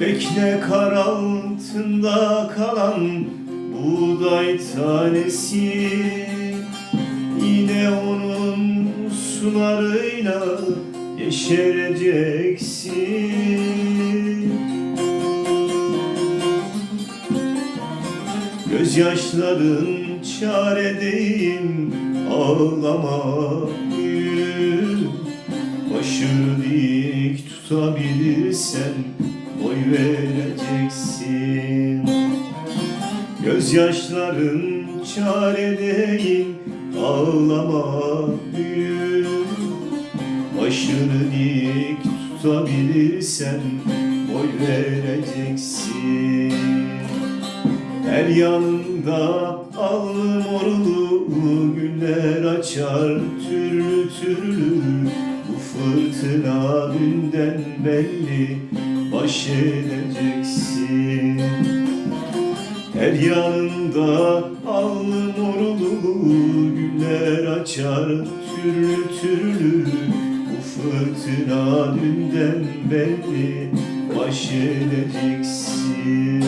Bekle kar altında kalan buğday tanesi. Yine onun sularıyla yeşereceksin. Gözyaşların çare değil ağlama yürü Başını dik tutabilirsen boy vereceksin. Gözyaşların çare değil ağlama büyür Başını dik tutabilirsen boy vereceksin. Her yanında alnı morlu güller açar türlü türlü. Bu fırtına dünden belli baş edeceksin her yanında alnı morlu güller açar türlü türlü Bu fırtına dünden belli baş edeceksin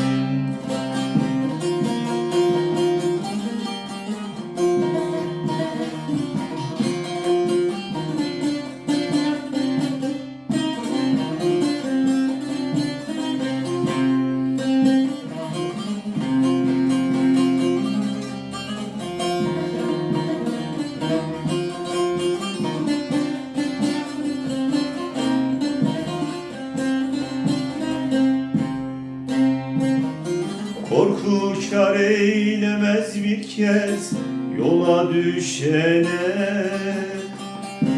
Korku kar eylemez bir kez yola düşene.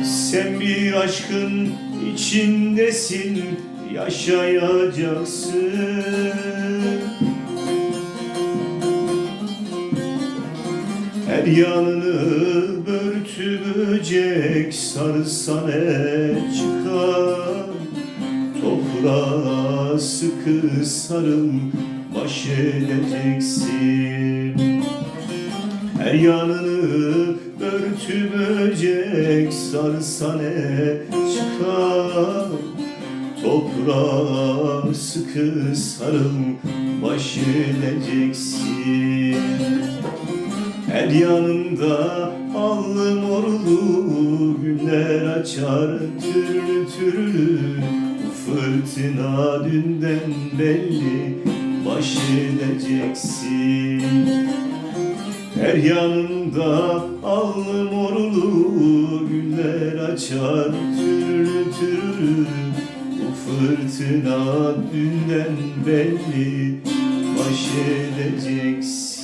Sen bir aşkın içindesin yaşayacaksın. Her yanını börtü böcek sarsa ne çıkar. Toprağa sıkı sarıl baş edeceksin Her yanını örtü böcek sarsa çıkar? Toprağa sıkı sarıl baş edeceksin her yanımda allı morlu güller açar türlü türlü fırtına dünden belli baş edeceksin Her yanımda allı morlu güller açar türlü türlü Bu fırtına dünden belli baş edeceksin